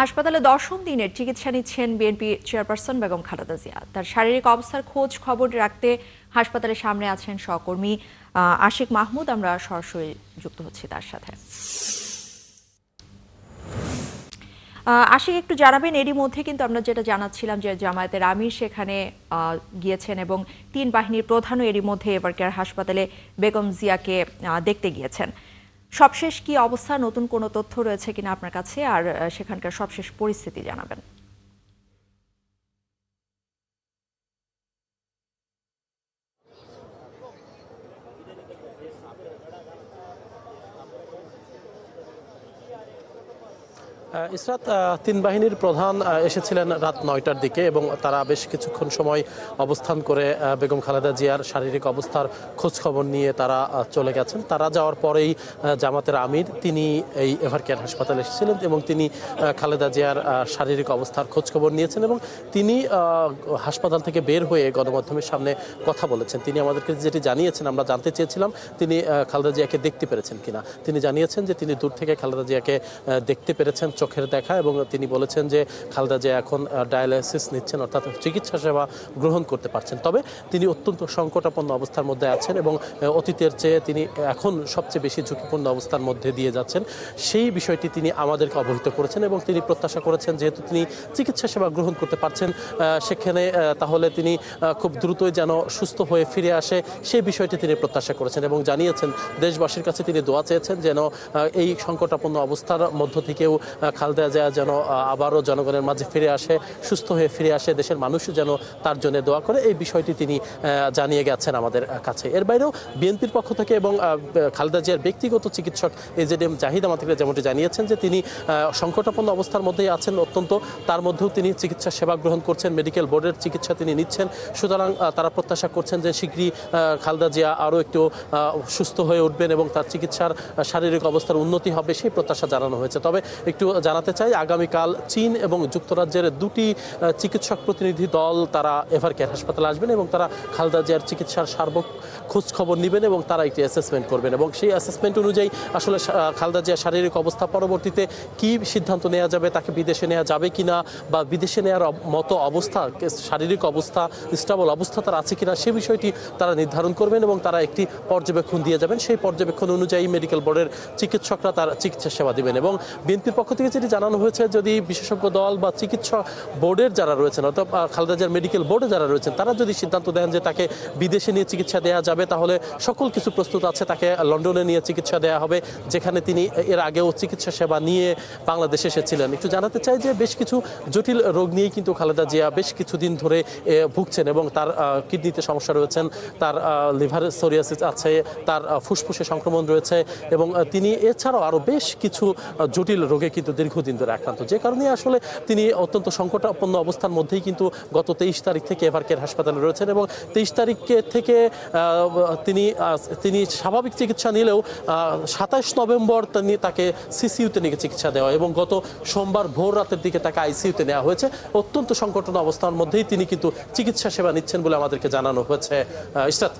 হাসপাতালে দশম দিনের চিকিৎসা নিচ্ছেন বিএনপি চেয়ারপারসন বেগম খালেদা জিয়া। তার শারীরিক অবস্থার খোঁজ খবর রাখতে হাসপাতালের সামনে আছেন সহকর্মী আশিক মাহমুদ। আমরা সরাসরি যুক্ত হচ্ছি তার সাথে। আশিক, একটু জানাবেন, এরই মধ্যে কিন্তু আমরা যেটা জানাচ্ছিলাম যে জামায়াতের আমির সেখানে গিয়েছেন এবং তিন বাহিনীর প্রধানও এরই মধ্যে এবারকার হাসপাতালে বেগম জিয়াকে দেখতে গিয়েছেন। সবশেষ কি অবস্থা? নতুন কোনো তথ্য রয়েছে কিনা আপনার কাছে? আর সেখানকার সবশেষ পরিস্থিতি জানাবেন। ইসরাত তিন বাহিনীর প্রধান এসেছিলেন রাত নয়টার দিকে এবং তারা বেশ কিছুক্ষণ সময় অবস্থান করে বেগম খালেদা জিয়ার শারীরিক অবস্থার খোঁজ খবর নিয়ে তারা চলে গেছেন। তারা যাওয়ার পরেই জামাতের আমির তিনি এই এভার কেয়ার হাসপাতালে এসেছিলেন এবং তিনি খালেদা জিয়ার শারীরিক অবস্থার খোঁজ খবর নিয়েছেন এবং তিনি হাসপাতাল থেকে বের হয়ে গণমাধ্যমের সামনে কথা বলেছেন। তিনি আমাদেরকে যেটি জানিয়েছেন, আমরা জানতে চেয়েছিলাম, তিনি খালেদা জিয়াকে দেখতে পেরেছেন কিনা। তিনি জানিয়েছেন যে তিনি দূর থেকে খালেদা জিয়াকে দেখতে পেরেছেন। চোখের দেখা এবং তিনি বলেছেন যে খালেদা জিয়া এখন ডায়ালাইসিস নিচ্ছেন, অর্থাৎ চিকিৎসা সেবা গ্রহণ করতে পারছেন। তবে তিনি অত্যন্ত সংকটাপন্ন অবস্থার মধ্যে আছেন এবং অতীতের চেয়ে তিনি এখন সবচেয়ে বেশি ঝুঁকিপূর্ণ অবস্থার মধ্যে দিয়ে যাচ্ছেন। সেই বিষয়টি তিনি আমাদেরকে অবহিত করেছেন এবং তিনি প্রত্যাশা করেছেন যেহেতু তিনি চিকিৎসা সেবা গ্রহণ করতে পারছেন সেখানে তাহলে তিনি খুব দ্রুতই যেন সুস্থ হয়ে ফিরে আসে সেই বিষয়টি তিনি প্রত্যাশা করেছেন এবং জানিয়েছেন, দেশবাসীর কাছে তিনি দোয়া চেয়েছেন যেন এই সংকটাপন্ন অবস্থার মধ্য থেকেও খালেদা জিয়া যেন আবারও জনগণের মাঝে ফিরে আসে, সুস্থ হয়ে ফিরে আসে, দেশের মানুষ যেন তার জন্য দোয়া করে, এই বিষয়টি তিনি জানিয়ে গেছেন আমাদের কাছে। এর বাইরেও বিএনপির পক্ষ থেকে এবং খালেদা জিয়ার ব্যক্তিগত চিকিৎসক এজেডিএম জাহিদ আমাদেরকে যেমনটি জানিয়েছেন যে তিনি সংকটাপন্ন অবস্থার মধ্যেই আছেন অত্যন্ত, তার মধ্যেও তিনি চিকিৎসা সেবা গ্রহণ করছেন, মেডিকেল বোর্ডের চিকিৎসা তিনি নিচ্ছেন, সুতরাং তারা প্রত্যাশা করছেন যে শীঘ্রই খালেদা জিয়া আরও একটু সুস্থ হয়ে উঠবেন এবং তার চিকিৎসার শারীরিক অবস্থার উন্নতি হবে, সেই প্রত্যাশা জানানো হয়েছে। তবে একটু জানাতে চাই, আগামীকাল চীন এবং যুক্তরাজ্যের দুটি চিকিৎসক প্রতিনিধি দল তারা এভার কেয়ার হাসপাতালে আসবেন এবং তারা খালেদা জিয়ার চিকিৎসার সার্বক খোঁজ খবর নেবেন এবং তারা একটি অ্যাসেসমেন্ট করবেন। এবং সেই অ্যাসেসমেন্ট অনুযায়ী আসলে খালেদা জিয়ার শারীরিক অবস্থা পরবর্তীতে কি সিদ্ধান্ত নেওয়া যাবে, তাকে বিদেশে নেওয়া যাবে কি না বা বিদেশে নেওয়ার মতো অবস্থা শারীরিক অবস্থা স্টাবল অবস্থা তার আছে কিনা সে বিষয়টি তারা নির্ধারণ করবেন এবং তারা একটি পর্যবেক্ষণ দিয়ে যাবেন। সেই পর্যবেক্ষণ অনুযায়ী মেডিকেল বোর্ডের চিকিৎসকরা তার চিকিৎসা সেবা দিবেন এবং বিএনপির পক্ষ থেকে যেটি জানানো হয়েছে যদি বিশেষজ্ঞ দল বা চিকিৎসা বোর্ডের যারা রয়েছেন, অর্থাৎ খালেদা জিয়ার মেডিকেল বোর্ডে যারা রয়েছেন, তারা যদি সিদ্ধান্ত দেন যে তাকে বিদেশে নিয়ে চিকিৎসা দেওয়া যাবে, তাহলে সকল কিছু প্রস্তুত আছে, তাকে লন্ডনে নিয়ে চিকিৎসা দেওয়া হবে, যেখানে তিনি এর আগেও চিকিৎসা সেবা নিয়ে বাংলাদেশে এসেছিলেন। একটু জানাতে চাই যে বেশ কিছু জটিল রোগ নিয়েই কিন্তু খালেদা জিয়া বেশ কিছুদিন ধরে ভুগছেন এবং তার কিডনিতে সমস্যা রয়েছেন, তার লিভার সোরিয়াসিস আছে, তার ফুসফুসে সংক্রমণ রয়েছে এবং তিনি এছাড়াও আরও বেশ কিছু জটিল রোগে কিন্তু দীর্ঘদিন ধরে আক্রান্ত। যে কারণে আসলে তিনি অত্যন্ত সংকটাপন্ন অবস্থার মধ্যেই কিন্তু গত তেইশ তারিখ থেকে এভারকের হাসপাতালে রয়েছেন এবং তেইশ তারিখ থেকে তিনি তিনি স্বাভাবিক চিকিৎসা নিলেও সাতাশ নভেম্বর তিনি তাকে সিসিউতে নিয়ে চিকিৎসা দেওয়া এবং গত সোমবার ভোর রাতের দিকে তাকে আইসিইউতে নেওয়া হয়েছে। অত্যন্ত সংকটন অবস্থার মধ্যেই তিনি কিন্তু চিকিৎসা সেবা নিচ্ছেন বলে আমাদেরকে জানানো হয়েছে। আহ, ইসরাত।